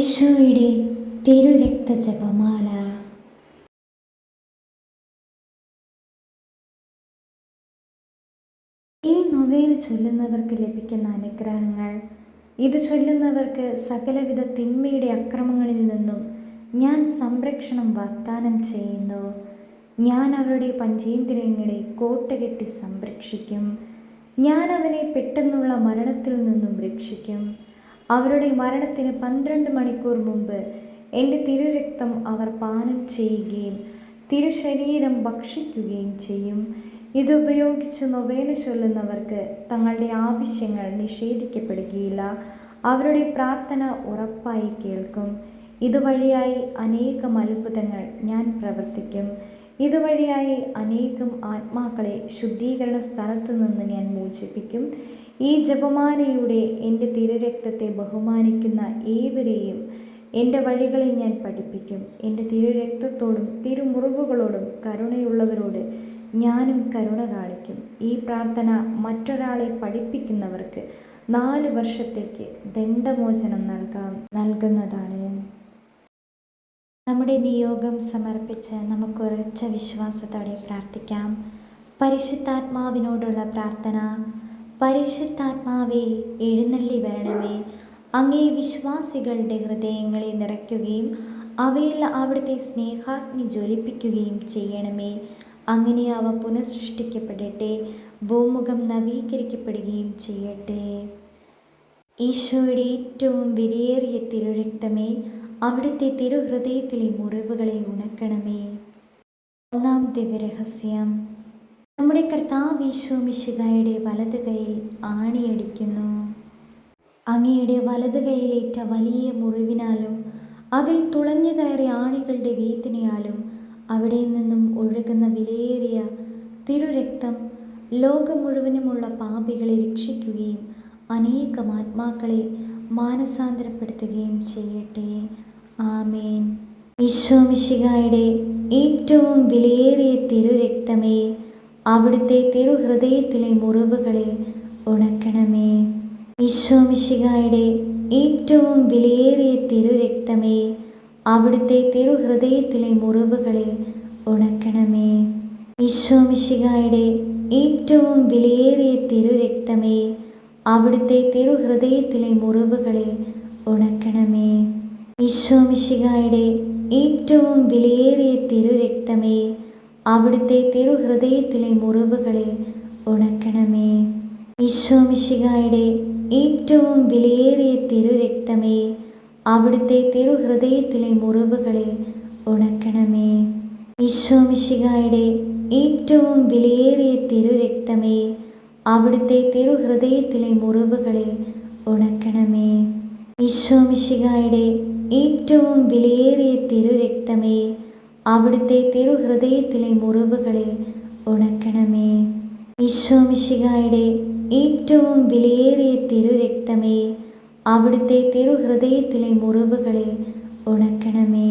ഈശോയുടെ തിരുരക്ത ജപമാല ഈ നൊവേന ചൊല്ലുന്നവർക്ക് ലഭിക്കുന്ന അനുഗ്രഹങ്ങൾ. ഇത് ചൊല്ലുന്നവർക്ക് സകലവിധ തിന്മയുടെ അക്രമങ്ങളിൽ നിന്നും ഞാൻ സംരക്ഷണം വാഗ്ദാനം ചെയ്യുന്നു. ഞാൻ അവരുടെ പഞ്ചേന്ദ്രിയങ്ങളെ കോട്ടകെട്ടി സംരക്ഷിക്കും. ഞാൻ അവനെ പെട്ടെന്നുള്ള മരണത്തിൽ നിന്നും രക്ഷിക്കും. അവരുടെ മരണത്തിന് പന്ത്രണ്ട് മണിക്കൂർ മുമ്പ് എന്റെ തിരുരക്തം അവർ പാനം ചെയ്യുകയും തിരുശരീരം ഭക്ഷിക്കുകയും ചെയ്യും. ഇതുപയോഗിച്ച് നൊവേന ചൊല്ലുന്നവർക്ക് തങ്ങളുടെ ആവശ്യങ്ങൾ നിഷേധിക്കപ്പെടുകയില്ല. അവരുടെ പ്രാർത്ഥന ഉറപ്പായി കേൾക്കും. ഇതുവഴിയായി അനേകം അത്ഭുതങ്ങൾ ഞാൻ പ്രവർത്തിക്കും. ഇതുവഴിയായി അനേകം ആത്മാക്കളെ ശുദ്ധീകരണ സ്ഥലത്തു നിന്ന് ഞാൻ മോചിപ്പിക്കും. ഈ ജപമാലയുടെ എന്റെ തിരരക്തത്തെ ബഹുമാനിക്കുന്ന ഏവരെയും എന്റെ വഴികളെ ഞാൻ പഠിപ്പിക്കും. എന്റെ തിരുരക്തത്തോടും തിരുമുറിവുകളോടും കരുണയുള്ളവരോട് ഞാനും കരുണ കാണിക്കും. ഈ പ്രാർത്ഥന മറ്റൊരാളെ പഠിപ്പിക്കുന്നവർക്ക് നാല് വർഷത്തേക്ക് ദണ്ഡമോചനം നൽകാം നൽകുന്നതാണ്. നമ്മുടെ നിയോഗം സമർപ്പിച്ച് നമുക്ക് ഉറച്ച വിശ്വാസത്തോടെ പ്രാർത്ഥിക്കാം. പരിശുദ്ധാത്മാവിനോടുള്ള പ്രാർത്ഥന പരിശുദ്ധാത്മാവെ എഴുന്നള്ളി വരണമേ. അങ്ങേ വിശ്വാസികളുടെ ഹൃദയങ്ങളെ നിറയ്ക്കുകയും അവയിൽ അവിടുത്തെ സ്നേഹാഗ്നി ജ്വലിപ്പിക്കുകയും ചെയ്യണമേ. അങ്ങനെ അവ പുനഃസൃഷ്ടിക്കപ്പെടട്ടെ ഭൂമുഖം നവീകരിക്കപ്പെടുകയും ചെയ്യട്ടെ. ഈശോയുടെ ഏറ്റവും വിലയേറിയ തിരുരക്തമേ അവിടുത്തെ തിരുഹൃദയത്തിലെ മുറിവുകളെ ഉണക്കണമേ. ഒന്നാം ദിവ്യരഹസ്യം. നമ്മുടെ കർത്താവ് ഈശോ മിശികായുടെ വലത് കൈയിൽ ആണിയടിക്കുന്നു. അങ്ങയുടെ വലത് കൈയിലേറ്റ വലിയ മുറിവിനാലും അതിൽ തുളഞ്ഞു കയറിയ ആണികളുടെ വേദനയാലും അവിടെ നിന്നും ഒഴുകുന്ന വിലയേറിയ തിരുരക്തം ലോകം മുഴുവനുമുള്ള പാപികളെ രക്ഷിക്കുകയും അനേകം ആത്മാക്കളെ മാനസാന്തരപ്പെടുത്തുകയും ചെയ്യട്ടെ. ആമേൻ. ഈശോമിശികായുടെ ഏറ്റവും വിലയേറിയ തിരുരക്തമേ അവിടുത്തെ തിരുഹൃദയത്തിലെ മുറിവുകളെ ഉണക്കണമേ. ഈശോമിശികായുടെ ഏറ്റവും വിലയേറിയ തിരുരക്തമേ അവിടുത്തെ തിരുഹൃദയത്തിലെ മുറിവുകളെ ഉണക്കണമേ. ഈശോമിശികായുടെ ഏറ്റവും വിലയേറിയ തിരുരക്തമേ അവിടുത്തെ തിരുഹൃദയത്തിലെ മുറിവുകളെ ഉണക്കണമേ. ഈശോമിശികായുടെ ഏറ്റവും വിലയേറിയ തിരുരക്തമേ അവിടുത്തെ തിരുഹൃദയത്തിലെ മുറിവുകളെ ഉണക്കണമേ. ഈശോമിശികായുടെ ഏറ്റവും വിലയേറിയ തിരുരക്തമേ അവിടുത്തെ തിരുഹൃദയത്തിലെ മുറിവുകളെ ഉണക്കണമേ. ഈശോമിശികായുടെ ഏറ്റവും വിലയേറിയ തിരുരക്തമേ അവിടുത്തെ തിരുഹൃദയത്തിലെ മുറിവുകളെ ഉണക്കണമേ. ഈശോമിശികായുടെ ഏറ്റവും വിലയേറിയ തിരുരക്തമേ അവിടുത്തെ തിരുഹൃദയത്തിലെ മുറിവുകളെ ഉണക്കണമേ. ഈശോമിശികായുടെ ഏറ്റവും വിലയേറിയ തിരുരക്തമേ അവിടുത്തെ തിരുഹൃദയത്തിലെ മുറിവുകളെ ഉണക്കണമേ.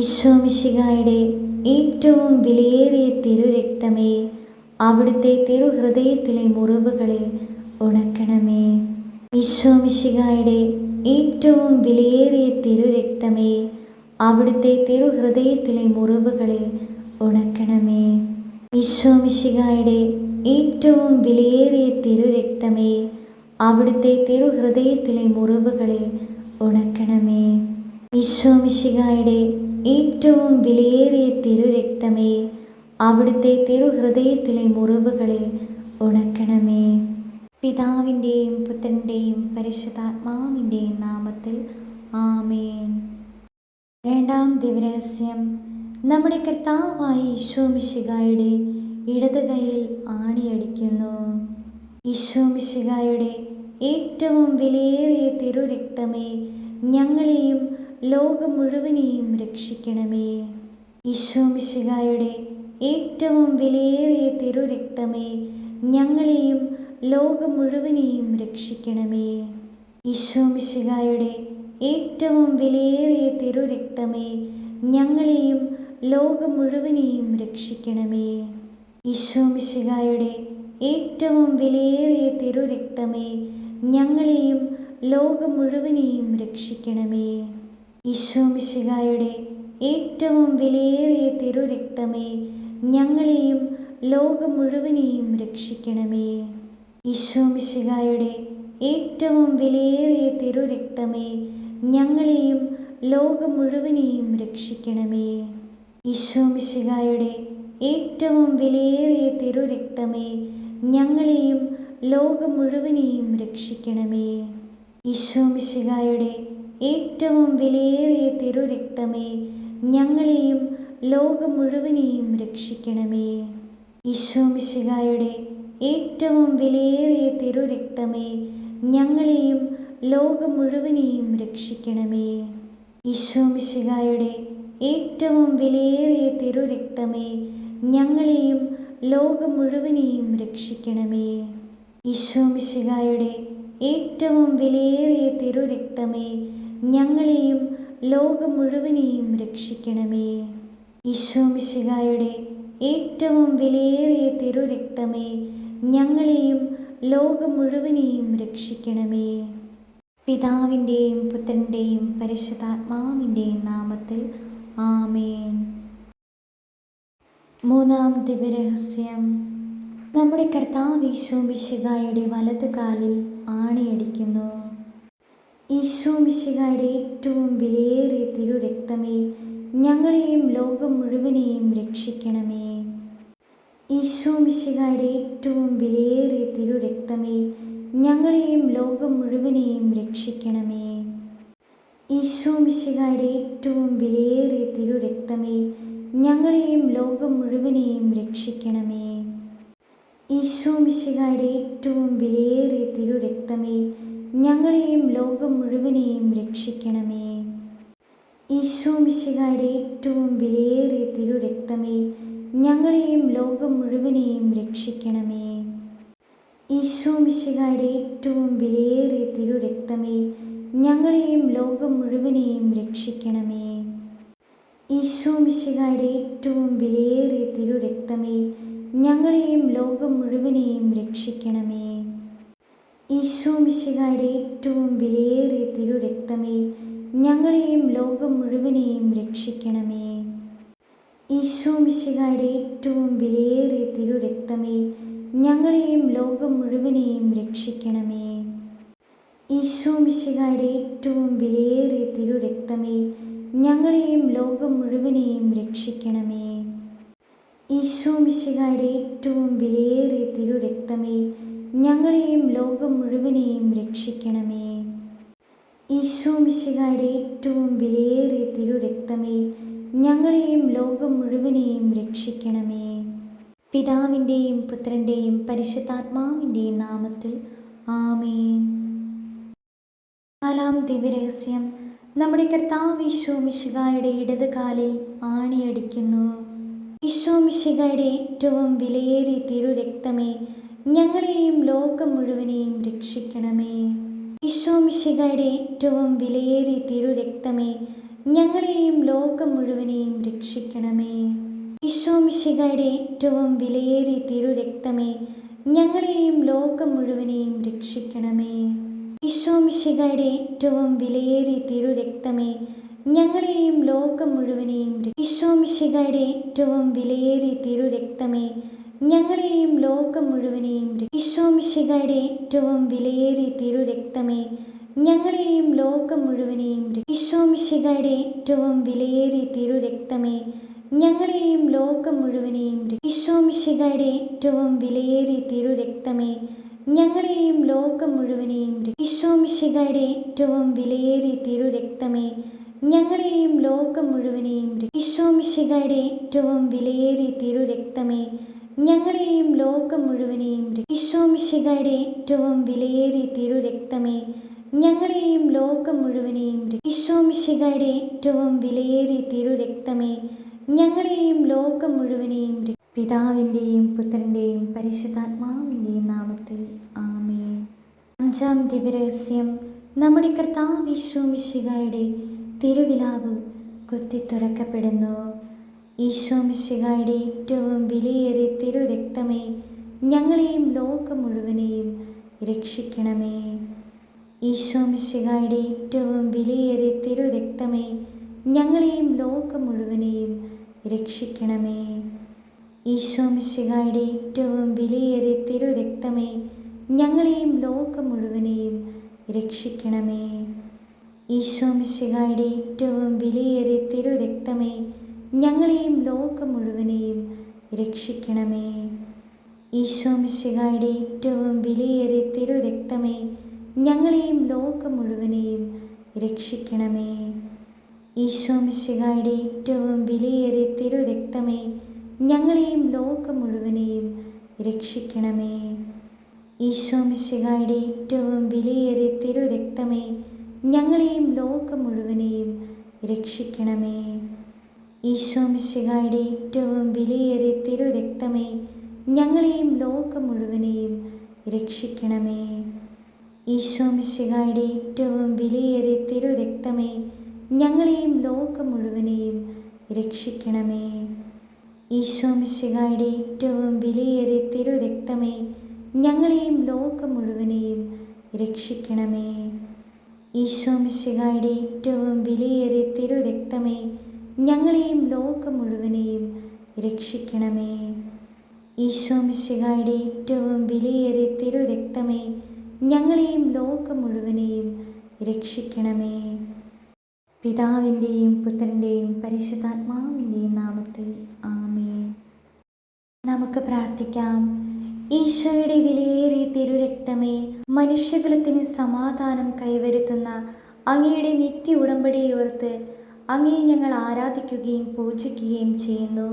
ഈശോമിശികായുടെ ഏറ്റവും വിലയേറിയ തിരുരക്തമേ അവിടുത്തെ തിരുഹൃദയത്തിലെ മുറിവുകളെ ഉണക്കണമേ. ഈശോമിശികായുടെ ഏറ്റവും വിലയേറിയ തിരുരക്തമേ അവിടുത്തെ തിരുഹൃദയത്തിലെ മുറിവുകളെ ഉണക്കണമേ. ഈശോമിശികായുടെ ഏറ്റവും വിലയേറിയ തിരുരക്തമേ അവിടുത്തെ തിരുഹൃദയത്തിലെ മുറിവുകളെ ഉണക്കണമേ. ഈശോമിശികായുടെ ഏറ്റവും വിലയേറിയ തിരുരക്തമേ അവിടുത്തെ തിരുഹൃദയത്തിലെ മുറിവുകളെ ഉണക്കണമേ. പിതാവിന്റെയും പുത്രന്റെയും പരിശുദ്ധാത്മാവിന്റെയും നാമത്തിൽ ആമേൻ. രണ്ടാം ദിവരഹസ്യം. നമ്മുടെ കർത്താവായ ഈശോമിശികായുടെ ഇടത് കൈയിൽ ആണിയടിക്കുന്നു. ഈശോമിശികായുടെ ഏറ്റവും വിലയേറിയ തിരുരക്തമേ ഞങ്ങളെയും ലോകം മുഴുവനെയും രക്ഷിക്കണമേ. ഈശോമിശികായുടെ ഏറ്റവും വിലയേറിയ തിരുരക്തമേ ഞങ്ങളെയും ലോകം മുഴുവനെയും രക്ഷിക്കണമേ. ഈശോമിശികായുടെ ഏറ്റവും വിലയേറിയ തിരുരക്തമേ ഞങ്ങളെയും ലോകം മുഴുവനെയും രക്ഷിക്കണമേ. ഈശോമിശികായുടെ ഏറ്റവും വിലയേറിയ തിരുരക്തമേ ഞങ്ങളെയും ലോകം മുഴുവനെയും രക്ഷിക്കണമേ. ഈശോമിശിഹായുടെ ഏറ്റവും വിലയേറിയ തിരുരക്തമേ ഞങ്ങളെയും ലോകം മുഴുവനെയും രക്ഷിക്കണമേ. ഈശോമിശിഹായുടെ ഏറ്റവും വിലയേറിയ തിരുരക്തമേ ഞങ്ങളെയും ലോകം മുഴുവനെയും രക്ഷിക്കണമേ ഈശോമിശിഹായുടെ ഏറ്റവും വിലയേറിയ തിരുരക്തമേ ഞങ്ങളെയും ലോകം മുഴുവനെയും രക്ഷിക്കണമേ ഈശോമിശിഹായുടെ ഏറ്റവും വിലയേറിയ തിരുരക്തമേ ഞങ്ങളെയും ലോകം മുഴുവനെയും രക്ഷിക്കണമേ ഈശോമിശിഹായുടെ ഏറ്റവും വിലയേറിയ തിരുരക്തമേ ഞങ്ങളെയും ലോകം മുഴുവനെയും രക്ഷിക്കണമേ. ഈശോമിശിഹായുടെ ഏറ്റവും വിലയേറിയ തിരുരക്തമേ ഞങ്ങളെയും ലോകം മുഴുവനെയും രക്ഷിക്കണമേ. ഈശോമിശിഹായുടെ ഏറ്റവും വിലയേറിയ തിരുരക്തമേ ഞങ്ങളെയും ലോകം മുഴുവനെയും രക്ഷിക്കണമേ. ഈശോമിശിഹായുടെ ഏറ്റവും വിലയേറിയ തിരുരക്തമേ ഞങ്ങളെയും ലോകം മുഴുവനെയും രക്ഷിക്കണമേ. പിതാവിന്റെയും പുത്രന്റെയും പരിശുദ്ധാത്മാവിന്റെയും നാമത്തിൽ ആമേൻ. മൂന്നാം ദിവ്യരഹസ്യം. നമ്മുടെ കർത്താവ് ഈശോ വലത് കാലിൽ ആണിയടിക്കുന്നു. ഈശോ മിശികായുടെ ഏറ്റവും വിലയേറിയ തിരുരക്തമേ ഞങ്ങളെയും ലോകം മുഴുവനെയും രക്ഷിക്കണമേ. ഈശോ മിശികായുടെ ഏറ്റവും വിലയേറിയ തിരുരക്തമേ ഞങ്ങളെയും ലോകം മുഴുവനെയും രക്ഷിക്കണമേ. ഈശോ മിശിഹായുടെ ഏറ്റവും വിലയേറിയ തിരുരക്തമേ ഞങ്ങളെയും ലോകം മുഴുവനെയും രക്ഷിക്കണമേ. ഈശോ മിശിഹായുടെ ഏറ്റവും വിലയേറിയ തിരുരക്തമേ ഞങ്ങളെയും ലോകം മുഴുവനെയും രക്ഷിക്കണമേ. ഈശോ മിശിഹായുടെ ഏറ്റവും വിലയേറിയ തിരുരക്തമേ ഞങ്ങളെയും ലോകം മുഴുവനെയും രക്ഷിക്കണമേ. ഈശോ മിശിഹായുടെ ഏറ്റവും വിലയേറിയ തിരു രക്തമേ ഞങ്ങളെയും ലോകം മുഴുവനെയും രക്ഷിക്കണമേ. ഈശോ മിശിഹായുടെ ഏറ്റവും വിലയേറിയ തിരു രക്തമേ ഞങ്ങളെയും ലോകം മുഴുവനെയും രക്ഷിക്കണമേ. ഈശോ മിശിഹായുടെ ഏറ്റവും വിലയേറിയ തിരു രക്തമേ ഞങ്ങളെയും ലോകം മുഴുവനെയും രക്ഷിക്കണമേ. ഈശോ മിശിഹായുടെ ഏറ്റവും വിലയേറിയ തിരുരക്തമേ ഞങ്ങളെയും ലോകം മുഴുവനെയും രക്ഷിക്കണമേ. ഈശോ മിശിഹായുടെ ഏറ്റവും വിലയേറിയ തിരുരക്തമേ ഞങ്ങളെയും ലോകം മുഴുവനെയും രക്ഷിക്കണമേ. ഈശോ മിശിഹായുടെ ഏറ്റവും വിലയേറിയ തിരുരക്തമേ ഞങ്ങളെയും ലോകം മുഴുവനെയും രക്ഷിക്കണമേ. ഈശോ മിശിഹായുടെ ഏറ്റവും വിലയേറിയ തിരുരക്തമേ ഞങ്ങളെയും ലോകം മുഴുവനെയും രക്ഷിക്കണമേ. പിതാവിന്റെയും പുത്രന്റെയും പരിശുദ്ധാത്മാവിന്റെയും നാമത്തിൽ ആമേൻ. നാലാം ദിവ്യരഹസ്യം. നമ്മുടെ കർത്താവ് ഈശോ മിശികായുടെ ഇടത് കാലിൽ ആണിയടിക്കുന്നു. ഈശോ മിശികായുടെ ഏറ്റവും വിലയേറിയ തിരുരക്തമേ ഞങ്ങളെയും ലോകം മുഴുവനെയും രക്ഷിക്കണമേ. ഈശോ മിശികായുടെ ഏറ്റവും വിലയേറിയ തിരുരക്തമേ ഞങ്ങളെയും ലോകം മുഴുവനെയും രക്ഷിക്കണമേ. ഈശോ മിശിഹായുടെ ഏറ്റവും വിലയേറിയ തിരുരക്തമേ ഞങ്ങളെയും ലോകം മുഴുവനെയും രക്ഷിക്കണമേ. ഈശോമിശികളുടെ ഏറ്റവും വിലയേറിയ തിരുരക്തമേ ഞങ്ങളെയും ലോകം മുഴുവനെയും ഈശോമിശികളുടെ ഏറ്റവും വിലയേറിയ തിരുരക്തമേ ഞങ്ങളെയും ലോകം മുഴുവനെയും ഈശോമിശികളുടെ ഏറ്റവും വിലയേറിയ തിരുരക്തമേ ഞങ്ങളെയും ലോകം മുഴുവനെയും ഈശോമിശികളുടെ ഏറ്റവും വിലയേറിയ തിരുരക്തമേ ഞങ്ങളെയും ലോകം മുഴുവനെയും ഈശോ മിശിഹായുടെ ഏറ്റവും വിലയേറിയ തിരു രക്തമേ ഞങ്ങളെയും ലോകം മുഴുവനെയും ഈശോ മിശിഹായുടെ ഏറ്റവും വിലയേറിയ തിരു രക്തമേ ഞങ്ങളെയും ലോകം മുഴുവനെയും ഈശോ മിശിഹായുടെ ഏറ്റവും വിലയേറിയ തിരു രക്തമേ ഞങ്ങളെയും ലോകം മുഴുവനെയും ഈശോ മിശിഹായുടെ ഏറ്റവും വിലയേറിയ തിരു രക്തമേ ഞങ്ങളെയും ലോകം മുഴുവനെയും ഈശോ മിശിഹായുടെ ഏറ്റവും വിലയേറിയ തിരുരക്തമേ ഞങ്ങളെയും ലോകം മുഴുവനെയും പിതാവിന്റെയും പുത്രന്റെയും പരിശുദ്ധാത്മാവിന്റെയും നാമത്തിൽ. ആമേ അഞ്ചാം ദിവ്യരഹസ്യം. നമ്മുടെ കർത്താവ് ഈശോ മിശിഹായുടെ തിരുവിലാവ് കുത്തി തുറക്കപ്പെടുന്നു. ഈശോമിശികായുടെ ഏറ്റവും വിലയേറിയ തിരുരക്തമേ ഞങ്ങളെയും ലോകം മുഴുവനെയും രക്ഷിക്കണമേ. ഈശോമിശികായുടെ ഏറ്റവും വിലയേറിയ തിരുരക്തമേ ഞങ്ങളെയും ലോകം മുഴുവനെയും രക്ഷിക്കണമേ. ഈശോമിശിഹായുടെ ഏറ്റവും വിലയേറിയ തിരുരക്തമേ ഞങ്ങളെയും ലോകം മുഴുവനെയും രക്ഷിക്കണമേ. ഈശോമിശിഹായുടെ ഏറ്റവും വിലയേറിയ തിരുരക്തമേ ഞങ്ങളെയും ലോകം മുഴുവനെയും രക്ഷിക്കണമേ. ഈശോമിശിഹായുടെ ഏറ്റവും വിലയേറിയ തിരുരക്തമേ ഞങ്ങളെയും ലോകം മുഴുവനെയും രക്ഷിക്കണമേ. ഈശോമിശിഹായുടെ ഏറ്റവും വിലയേറിയ തിരുരക്തമേ ഞങ്ങളെയും ലോകം മുഴുവനെയും രക്ഷിക്കണമേ. ഈശോമിശിഹായുടെ ഏറ്റവും വിലയേറിയ തിരുരക്തമേ ഞങ്ങളെയും ലോകം മുഴുവനെയും രക്ഷിക്കണമേ. ഈശോമിശിഹായുടെ ഏറ്റവും വിലയേറിയ തിരുരക്തമേ ഞങ്ങളെയും ലോകം മുഴുവനെയും രക്ഷിക്കണമേ. ഈശോമിശിഹായുടെ ഏറ്റവും വിലയേറിയ തിരുരക്തമേ ഞങ്ങളെയും ലോകം മുഴുവനെയും രക്ഷിക്കണമേ. ഈശോമിശികായുടെ ഏറ്റവും വിലയേറിയ തിരുരക്തമേ ഞങ്ങളെയും ലോകം മുഴുവനെയും രക്ഷിക്കണമേ. ഈശോമിശികായുടെ ഏറ്റവും വിലയേറിയ തിരുരക്തമേ ഞങ്ങളെയും ലോകം മുഴുവനെയും രക്ഷിക്കണമേ. ഈശോമിശികായുടെ ഏറ്റവും വിലയേറിയ തിരുരക്തമേ ഞങ്ങളെയും ലോകം മുഴുവനെയും രക്ഷിക്കണമേ. പിതാവിന്റെയും പുത്രന്റെയും പരിശുദ്ധാത്മാവിന്റെയും നാമത്തിൽ ആമേൻ. നമുക്ക് പ്രാർത്ഥിക്കാം. ഈശോയുടെ വിലയേറിയ തിരുരക്തമേ മനുഷ്യകുലത്തിന് സമാധാനം കൈവരുത്തുന്ന അങ്ങയുടെ നിത്യ ഉടമ്പടിയോർത്ത് അങ്ങയെ ഞങ്ങൾ ആരാധിക്കുകയും പൂജിക്കുകയും ചെയ്യുന്നു.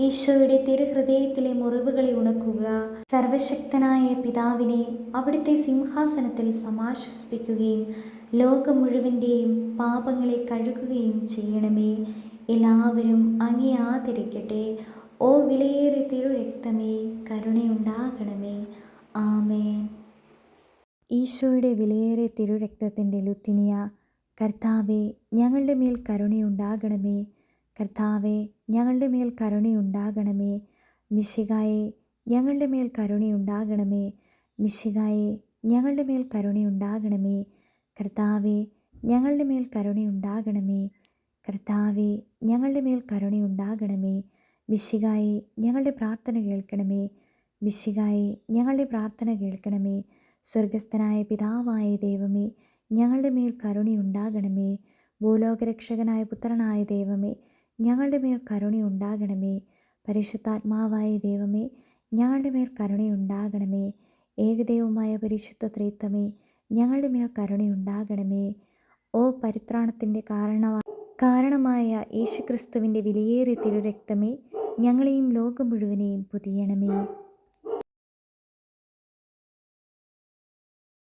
ഈശോയുടെ തിരുഹൃദയത്തിലെ മുറിവുകളെ ഉണക്കുക. സർവശക്തനായ പിതാവിനെ അവിടുത്തെ സിംഹാസനത്തിൽ സമാശ്വസിപ്പിക്കുകയും ലോകം മുഴുവന്റെയും പാപങ്ങളെ കഴുകുകയും ചെയ്യണമേ. എല്ലാവരും അങ്ങേ ആദരിക്കട്ടെ. ഓ വിലയേറെ തിരുരക്തമേ കരുണയുണ്ടാകണമേ. ആമേൻ. ഈശോയുടെ വിലയേറെ തിരുരക്തത്തിന്റെ ലുത്തിനിയ കർത്താവെ ഞങ്ങളുടെ മേൽ കരുണയുണ്ടാകണമേ. കർത്താവെ ഞങ്ങളുടെ മേൽ കരുണയുണ്ടാകണമേ മിശികായെ ഞങ്ങളുടെ മേൽ കരുണയുണ്ടാകണമേ മിശികായെ ഞങ്ങളുടെ മേൽ കരുണയുണ്ടാകണമേ കർത്താവെ ഞങ്ങളുടെ മേൽ കരുണയുണ്ടാകണമേ കർത്താവെ ഞങ്ങളുടെ മേൽ കരുണയുണ്ടാകണമേ മിശികായെ ഞങ്ങളുടെ പ്രാർത്ഥന കേൾക്കണമേ. മിശികായെ ഞങ്ങളുടെ പ്രാർത്ഥന കേൾക്കണമേ. സ്വർഗസ്ഥനായ പിതാവായ ദൈവമേ ഞങ്ങളുടെ മേൽ കരുണയുണ്ടാകണമേ ഭൂലോകരക്ഷകനായ പുത്രനായ ദൈവമേ ഞങ്ങളുടെ മേൽ കരുണയുണ്ടാകണമേ പരിശുദ്ധാത്മാവായ ദൈവമേ ഞങ്ങളുടെ മേൽ കരുണയുണ്ടാകണമേ ഏകദൈവമായ പരിശുദ്ധ ത്രിത്വമേ ഞങ്ങളുടെ മേൽ കരുണയുണ്ടാകണമേ ഓ പരിത്രാണത്തിന്റെ കാരണ കാരണമായ യേശുക്രിസ്തുവിന്റെ വിലയേറിയ തിരുരക്തമേ ഞങ്ങളെയും ലോകം മുഴുവനെയും പൊതിയണമേ.